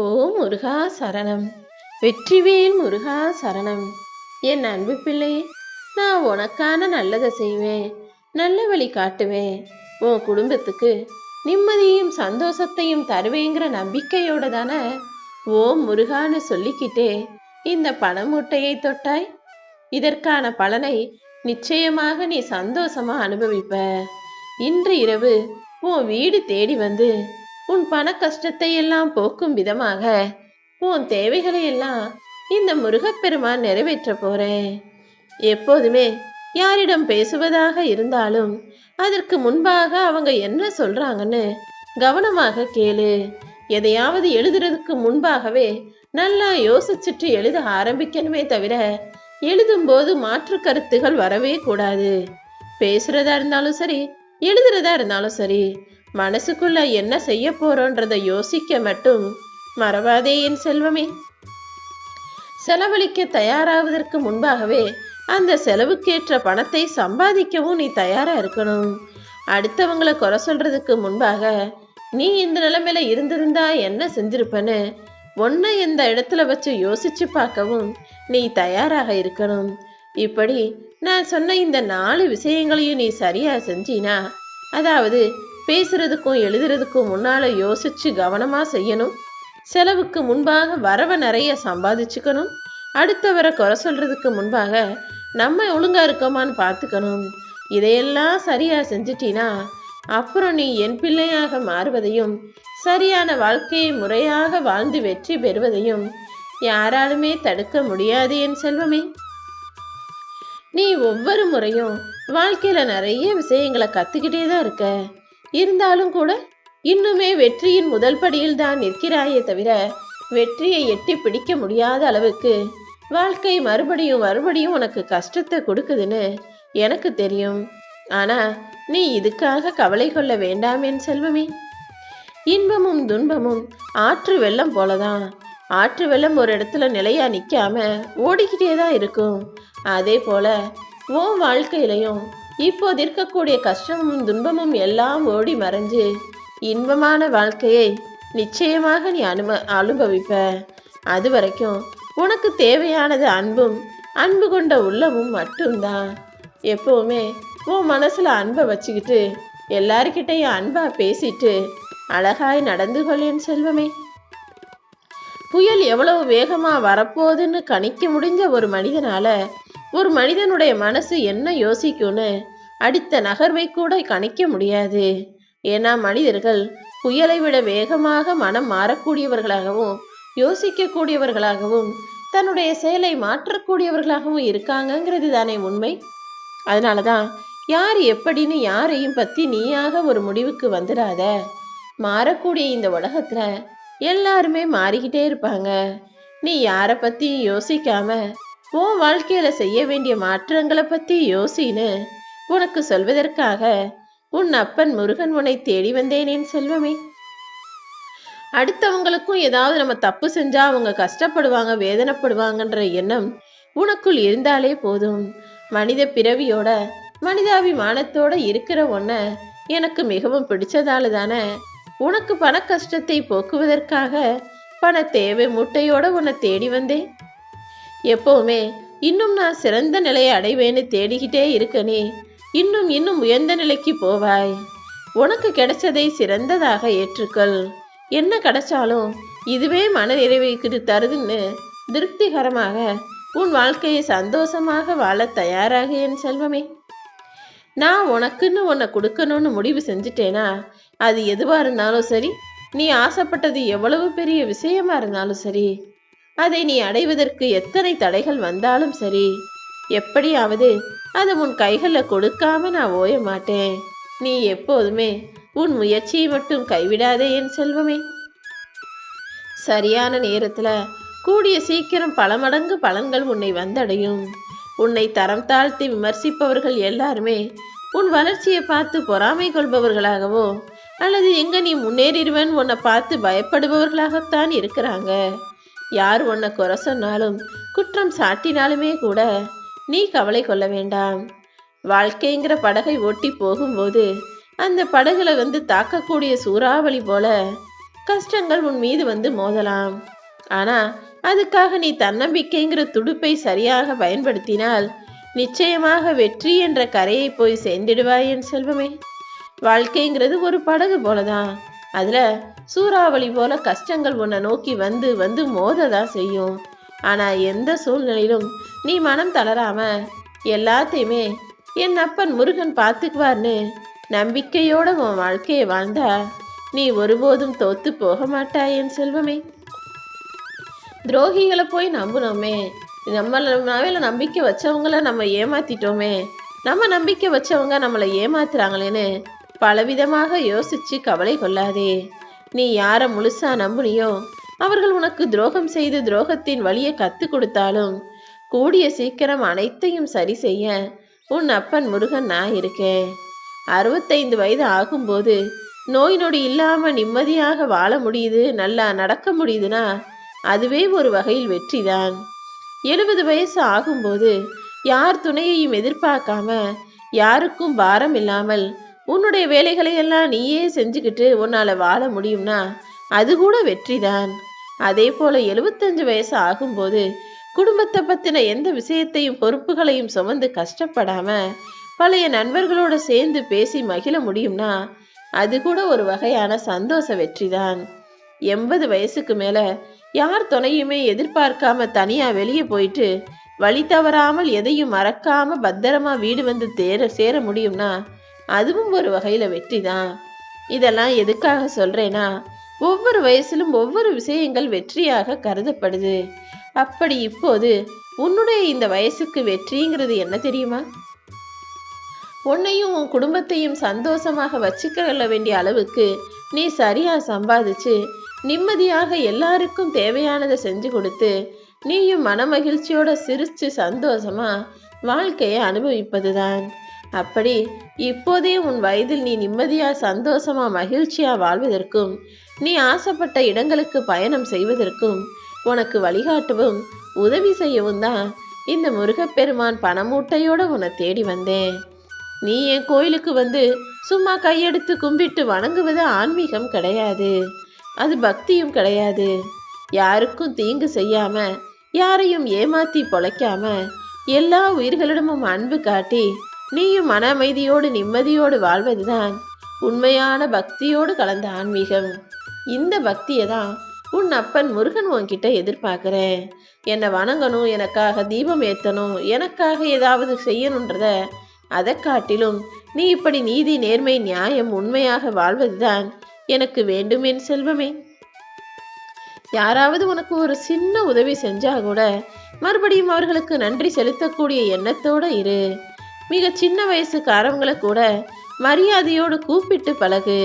ஓ முருகா சரணம். வெற்றிவேல் முருகா சரணம். என் அன்பு பிள்ளை நான் உனக்கான நல்லதை செய்வேன். நல்ல வழி காட்டுவேன். உன் குடும்பத்துக்கு நிம்மதியும் சந்தோஷத்தையும் தருவேங்கிற நம்பிக்கையோட தானே ஓ முருகான்னு சொல்லிக்கிட்டே இந்த பணமூட்டையை தொட்டாய்? இதற்கான பலனை நிச்சயமாக நீ சந்தோஷமா அனுபவிப்ப. இன்று இரவு உன் வீடு தேடி வந்து உன் பண கஷ்டத்தை எல்லாம் போக்கும் விதமாக. உன் தேவைகளை எல்லாம் இந்த முருகப்பெருமான் நிறைவேற்ற போறேன். எப்போதுமே யாரிடம் பேசுவதாக இருந்தாலும் அதற்கு முன்பாக அவங்க என்ன சொல்றாங்கன்னு கவனமாக கேளு. எதையாவது எழுதுறதுக்கு முன்பாகவே நல்லா யோசிச்சுட்டு எழுத ஆரம்பிக்கணுமே தவிர எழுதும்போது மாற்று கருத்துகள் வரவே கூடாது. பேசுறதா இருந்தாலும் சரி எழுதுறதா இருந்தாலும் சரி மனசுக்குள்ள என்ன செய்ய போறோன்றத யோசிக்க மட்டும் மறவாதே என் செல்வமே. செலவழிக்க தயாராவதற்கு முன்பாகவே அந்த செலவுக்கேற்ற பணத்தை சம்பாதிக்கவும் நீ தயாரா இருக்கணும். அடுத்தவங்கள குறை சொல்றதுக்கு முன்பாக நீ இந்த நிலைமையில இருந்திருந்தா என்ன செஞ்சிருப்பன்னு ஒன்ன இந்த இடத்துல வச்சு யோசிச்சு பார்க்கவும் நீ தயாராக இருக்கணும். இப்படி நான் சொன்ன இந்த நாலு விஷயங்களையும் நீ சரியா செஞ்சினா அதாவது பேசுறதுக்கும் எழுதுறதுக்கும் முன்னால யோசிச்சு கவனமா செய்யணும். செலவுக்கு முன்பாக வரவை நிறைய சம்பாதிச்சுக்கணும். அடுத்தவரை குறை சொல்றதுக்கு முன்பாக நம்ம ஒழுங்கா இருக்கோமான்னு பார்த்துக்கணும். இதையெல்லாம் சரியா செஞ்சிட்டினா அப்புறம் நீ என் பிள்ளையாக மாறுவதையும் சரியான வாழ்க்கையை முறையாக வாழ்ந்து வெற்றி பெறுவதையும் யாராலுமே தடுக்க முடியாது என் செல்வமே. நீ ஒவ்வொரு முறையும் வாழ்க்கையில நிறைய விஷயங்களை கத்துக்கிட்டே தான் இருக்க. இருந்தாலும் கூட இன்னுமே வெற்றியின் முதல் படியில் தான் நிற்கிறாயே தவிர வெற்றியை எட்டி பிடிக்க முடியாத அளவுக்கு வாழ்க்கை மறுபடியும் மறுபடியும் உனக்கு கஷ்டத்தை கொடுக்குதுன்னு எனக்கு தெரியும். ஆனா நீ இதுக்காக கவலை கொள்ள வேண்டாம் என் செல்வமே. இன்பமும் துன்பமும் ஆற்று வெள்ளம் போலதான். ஆற்று வெள்ளம் ஒரு இடத்துல நிலையா நிற்காம ஓடிக்கிட்டே தான் இருக்கும். அதே போல உன் வாழ்க்கையிலையும் இப்போது இருக்கக்கூடிய கஷ்டமும் துன்பமும் எல்லாம் ஓடி மறைஞ்சு இன்பமான வாழ்க்கையை நிச்சயமாக நீ அனுப அனுபவிப்ப. அது வரைக்கும் உனக்கு தேவையானது அன்பும் அன்பு கொண்ட உள்ளமும் மட்டும்தான். எப்போவுமே உன் மனசில் அன்பை வச்சுக்கிட்டு எல்லார்கிட்டையும் அன்பாக பேசிட்டு அழகாய் நடந்து கொள்ளேன் செல்வமே. புயல் எவ்வளவு வேகமாக வரப்போகுதுன்னு கணிக்க முடிஞ்ச ஒரு மனிதனால ஒரு மனிதனுடைய மனசு என்ன யோசிக்கும்னு அடுத்த நகர்வை கூட கணிக்க முடியாது. ஏன்னா மனிதர்கள் புயலை விட வேகமாக மனம் மாறக்கூடியவர்களாகவும் யோசிக்கக்கூடியவர்களாகவும் தன்னுடைய செயலை மாற்றக்கூடியவர்களாகவும் இருக்காங்கங்கிறது தானே உண்மை. அதனால தான் யார் எப்படின்னு யாரையும் பற்றி நீயாக ஒரு முடிவுக்கு வந்துடாத. மாறக்கூடிய இந்த உலகத்தில் எல்லாருமே மாறிக்கிட்டே இருப்பாங்க. நீ யாரை பற்றியும் யோசிக்காம உன் வாழ்க்கையில செய்ய வேண்டிய மாற்றங்களை பத்தி யோசின்னு உனக்கு சொல்வதற்காக உன் அப்பன் முருகன் உன்னை தேடி வந்தேனேன் செல்வமே. அடுத்தவங்களுக்கும் ஏதாவது நம்ம தப்பு செஞ்சா அவங்க கஷ்டப்படுவாங்க வேதனைப்படுவாங்கன்ற எண்ணம் உனக்குள் இருந்தாலே போதும். மனித பிறவியோட மனிதாபிமானத்தோட இருக்கிற ஒன்ன எனக்கு மிகவும் பிடிச்சதால தானே உனக்கு பண கஷ்டத்தை போக்குவதற்காக பண தேவை முட்டையோட உன்னை தேடி வந்தேன். எப்பவுமே இன்னும் நான் சிறந்த நிலையை அடைவேன்னு தேடிக்கிட்டே இருக்கனே இன்னும் இன்னும் உயர்ந்த நிலைக்கு போவாய். உனக்கு கிடைச்சதை சிறந்ததாக ஏற்றுக்கள். என்ன கிடைச்சாலும் இதுவே மன நிறைவைக்கு தருதுன்னு திருப்திகரமாக உன் வாழ்க்கையை சந்தோஷமாக வாழ தயாராக என் செல்வமே. நான் உனக்குன்னு உன்னை கொடுக்கணும்னு முடிவு செஞ்சுட்டேனா? அது எதுவாக இருந்தாலும் சரி நீ ஆசைப்பட்டது எவ்வளவு பெரிய விஷயமா இருந்தாலும் சரி அதை நீ அடைவதற்கு எத்தனை தடைகள் வந்தாலும் சரி. எப்படியாவது அதை உன் கைகளில் கொடுக்காம நான் ஓய மாட்டேன். நீ எப்போதுமே உன் முயற்சியை மட்டும் கைவிடாதே என் செல்வமே. சரியான நேரத்தில் கூடிய சீக்கிரம் பல மடங்கு பலன்கள் உன்னை வந்தடையும். உன்னை தரம் தாழ்த்தி விமர்சிப்பவர்கள் எல்லாருமே உன் வளர்ச்சியை பார்த்து பொறாமை கொள்பவர்களாகவோ அல்லது எங்க நீ முன்னேறிடுவன் உன்னை பார்த்து பயப்படுபவர்களாகத்தான் இருக்கிறாங்க. யார் உன்னை குறை சொன்னாலும் குற்றம் சாட்டினாலுமே கூட நீ கவலை கொள்ள வேண்டாம். வாழ்க்கைங்கிற படகை ஒட்டி போகும்போது அந்த படகுல வந்து தாக்கக்கூடிய சூறாவளி போல கஷ்டங்கள் உன் மீது வந்து மோதலாம். ஆனா அதுக்காக நீ தன்னம்பிக்கைங்கிற துடுப்பை சரியாக பயன்படுத்தினால் நிச்சயமாக வெற்றி என்ற கரையை போய் சேர்ந்திடுவாய் என் செல்வமே. வாழ்க்கைங்கிறது ஒரு படகு போலதான். அதில் சூறாவளி போல கஷ்டங்கள் உன்னை நோக்கி வந்து வந்து மோததான் செய்யும். ஆனால் எந்த சூழ்நிலையிலும் நீ மனம் தளராம எல்லாத்தையுமே என் அப்பன் முருகன் பார்த்துக்குவார்னு நம்பிக்கையோட உன் வாழ்க்கையை வாழ்ந்தா நீ ஒருபோதும் தோத்து போக மாட்டாய் என் செல்வமே. துரோகிகளை போய் நம்பினோமே. நம்மள மேல நம்பிக்கை வச்சவங்கள நம்ம ஏமாத்திட்டோமே. நம்ம நம்பிக்கை வச்சவங்க நம்மளை ஏமாத்துறாங்களேன்னு பலவிதமாக யோசிச்சு கவலை கொள்ளாதே. நீ யாரை முழுசா நம்புனியோ அவர்கள் உனக்கு துரோகம் செய்து துரோகத்தின் வழியை கத்து கொடுத்தாலும் கூடிய சீக்கிரம் அனைத்தையும் சரி செய்ய உன் அப்பன் முருகன் நான் இருக்கேன். அறுபத்தைந்து வயது ஆகும்போது நோய் நொடி இல்லாம நிம்மதியாக வாழ முடியுது நல்லா நடக்க முடியுதுன்னா அதுவே ஒரு வகையில் வெற்றிதான். எழுபது வயசு ஆகும்போது யார் துணையையும் எதிர்பார்க்காம யாருக்கும் பாரம் இல்லாமல் உன்னுடைய வேலைகளை எல்லாம் நீயே செஞ்சுக்கிட்டு உன்னால் வாழ முடியும்னா அது கூட வெற்றிதான். அதே போல எழுபத்தஞ்சு வயசு ஆகும்போது குடும்பத்தை பத்தின எந்த விஷயத்தையும் பொறுப்புகளையும் சுமந்து கஷ்டப்படாம பழைய நண்பர்களோட சேர்ந்து பேசி மகிழ முடியும்னா அது கூட ஒரு வகையான சந்தோஷ வெற்றிதான். எண்பது வயசுக்கு மேல யார் துணையுமே எதிர்பார்க்காம தனியா வெளியே போயிட்டு வழி தவறாமல் எதையும் மறக்காம பத்திரமா வீடு வந்து தேர சேர முடியும்னா அதுவும் ஒரு வகையில் வெற்றி தான் இதெல்லாம் எதுக்காக சொல்கிறேன்னா ஒவ்வொரு வயசிலும் ஒவ்வொரு விஷயங்கள் வெற்றியாக கருதப்படுது. அப்படி இப்போது உன்னுடைய இந்த வயசுக்கு வெற்றிங்கிறது என்ன தெரியுமா? உன்னையும் உன் குடும்பத்தையும் சந்தோஷமாக வச்சுக்கொள்ள வேண்டிய அளவுக்கு நீ சரியாக சம்பாதிச்சு நிம்மதியாக எல்லாருக்கும் தேவையானதை செஞ்சு கொடுத்து நீயும் மனமகிழ்ச்சியோட சிரிச்சு சந்தோஷமா வாழ்க்கையை அனுபவிப்பதுதான். அப்படி இப்போதே உன் வயதில் நீ நிம்மதியா சந்தோஷமா மகிழ்ச்சியா வாழ்வதற்கும் நீ ஆசைப்பட்ட இடங்களுக்கு பயணம் செய்வதற்கும் உனக்கு வழிகாட்டவும் உதவி செய்யவும் தான் இந்த முருகப்பெருமான் பணமூட்டையோட உன்னை தேடி வந்தேன். நீ என் கோயிலுக்கு வந்து சும்மா கையெடுத்து கும்பிட்டு வணங்குவது ஆன்மீகம் கிடையாது. அது பக்தியும் கிடையாது. யாருக்கும் தீங்கு செய்யாம யாரையும் ஏமாத்தி பொழைக்காம எல்லா உயிர்களிடமும் அன்பு காட்டி நீயும் மன அமைதியோடு நிம்மதியோடு வாழ்வதுதான் உண்மையான பக்தியோடு கலந்த ஆன்மீகம். இந்த பக்தியை தான் உன் அப்பன் முருகன் உன்கிட்ட எதிர்பார்க்குறேன். என்னை வணங்கணும் எனக்காக தீபம் ஏற்றணும் எனக்காக ஏதாவது செய்யணுன்றத அதை காட்டிலும் நீ இப்படி நீதி நேர்மை நியாயம் உண்மையாக வாழ்வதுதான் எனக்கு வேண்டும் என் செல்வமே. யாராவது உனக்கு ஒரு சின்ன உதவி செஞ்சா கூட மறுபடியும் அவர்களுக்கு நன்றி செலுத்தக்கூடிய எண்ணத்தோட இரு. மிக சின்ன வயசுக்காரவங்களை கூட மரியாதையோடு கூப்பிட்டு பழகு.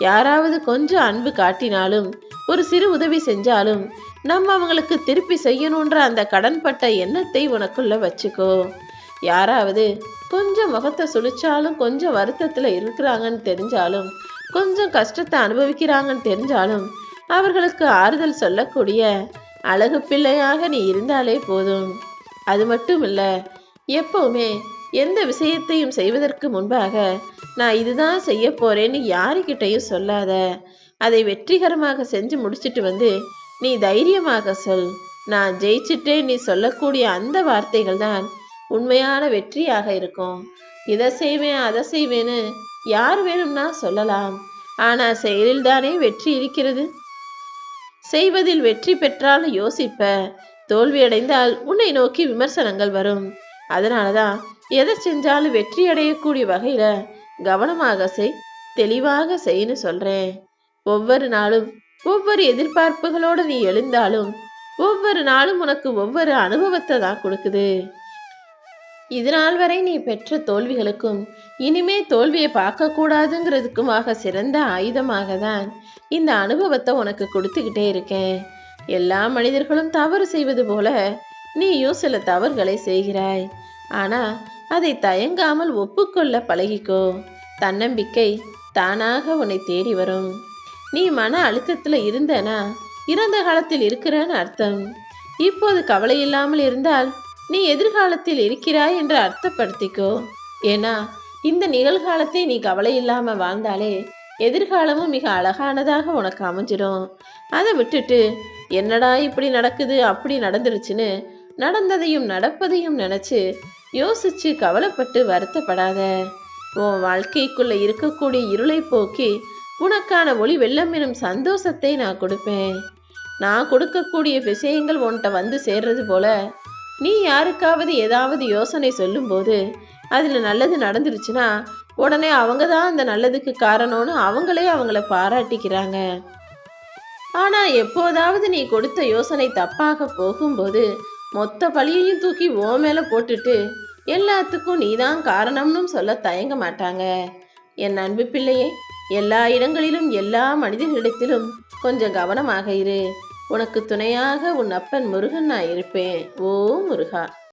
யாராவது கொஞ்சம் அன்பு காட்டினாலும் ஒரு சிறு உதவி செஞ்சாலும் நம்ம அவங்களுக்கு திருப்பி செய்யணுன்ற அந்த கடன்பட்ட எண்ணத்தை உனக்குள்ள வச்சுக்கோ. யாராவது கொஞ்சம் முகத்தை சுழிச்சாலும் கொஞ்சம் வருத்தத்தில் இருக்கிறாங்கன்னு தெரிஞ்சாலும் கொஞ்சம் கஷ்டத்தை அனுபவிக்கிறாங்கன்னு தெரிஞ்சாலும் அவர்களுக்கு ஆறுதல் சொல்லக்கூடிய அழகு பிள்ளையாக நீ இருந்தாலே போதும். அது மட்டும் இல்லை எப்பவுமே எந்த விஷயத்தையும் செய்வதற்கு முன்பாக நான் இதுதான் செய்ய போறேன்னு யாருக்கிட்டையும் சொல்லாத. அதை வெற்றிகரமாக செஞ்சு முடிச்சிட்டு வந்து நீ தைரியமாக சொல். நான் ஜெயிச்சிட்டேன். நீ சொல்லக்கூடிய அந்த வார்த்தைகள் தான் உண்மையான வெற்றியாக இருக்கும். இதை செய்வேன் அதை செய்வேன்னு யார் வேணும்னா சொல்லலாம். ஆனா செயலில் தானே வெற்றி இருக்கிறது? செய்வதில் வெற்றி பெற்றால் யோசிப்ப. தோல்வியடைந்தால் உன்னை நோக்கி விமர்சனங்கள் வரும். அதனாலதான் எதை செஞ்சாலும் வெற்றி அடையக்கூடிய வகையில கவனமாக செய் தெளிவாக செய்ன்னு சொல்றேன். ஒவ்வொரு நாளும் ஒவ்வொரு எதிர்பார்ப்புகளோடு நீ எழுந்தாலும் ஒவ்வொரு நாளும் உனக்கு ஒவ்வொரு அனுபவத்தை தான் கொடுக்குது. இதனால் வரை நீ பெற்ற தோல்விகளுக்கும் இனிமே தோல்வியை பார்க்க கூடாதுங்கிறதுக்குமாக சிறந்த ஆயுதமாக தான் இந்த அனுபவத்தை உனக்கு கொடுத்துக்கிட்டே இருக்கேன். எல்லா மனிதர்களும் தவறு செய்வது போல நீயும் சில தவறுகளை செய்கிறாய். ஆனா அதை தயங்காமல் ஒப்புக்கொள்ள பழகிக்கோ. தன்னம்பிக்கை தானாக உன்னை தேடி வரும். நீ மன அழுத்தத்துல இருந்தனா இறந்த காலத்தில் இருக்கிறன்னு அர்த்தம். இப்போது கவலை இல்லாமல் இருந்தால் நீ எதிர்காலத்தில் இருக்கிறாய் என்று அர்த்தப்படுத்திக்கோ. ஏன்னா இந்த நிகழ்காலத்தை நீ கவலை இல்லாம வாழ்ந்தாலே எதிர்காலமும் மிக அழகானதாக உனக்கு அமைஞ்சிடும் அதை விட்டுட்டு என்னடா இப்படி நடக்குது அப்படி நடந்துருச்சுன்னு நடந்ததையும் நடப்பதையும் நினைச்சு யோசிச்சு கவலைப்பட்டு வருத்தப்படாத. உன் வாழ்க்கைக்குள்ள இருக்கக்கூடிய இருளை போக்கி உனக்கான ஒளி வெள்ளம் எனும் சந்தோஷத்தை நான் கொடுப்பேன். நான் கொடுக்கக்கூடிய விஷயங்கள் உன்கிட்ட வந்து சேர்றது போல நீ யாருக்காவது ஏதாவது யோசனை சொல்லும்போது அதில் நல்லது நடந்துருச்சுன்னா உடனே அவங்க தான் அந்த நல்லதுக்கு காரணம்னு அவங்களே அவங்கள பாராட்டிக்கிறாங்க. ஆனால் எப்போதாவது நீ கொடுத்த யோசனை தப்பாக போகும்போது மொத்த பழியையும் தூக்கி ஓ மேலே போட்டுட்டு எல்லாத்துக்கும் நீதான் காரணம்னு சொல்ல தயங்க மாட்டாங்க. என் அன்பு பிள்ளையே எல்லா இடங்களிலும் எல்லா மனிதர்களிடத்திலும் கொஞ்சம் கவனமாக இரு. உனக்கு துணையாக உன் அப்பன் முருகன் நான் இருப்பேன். ஓ முருகா.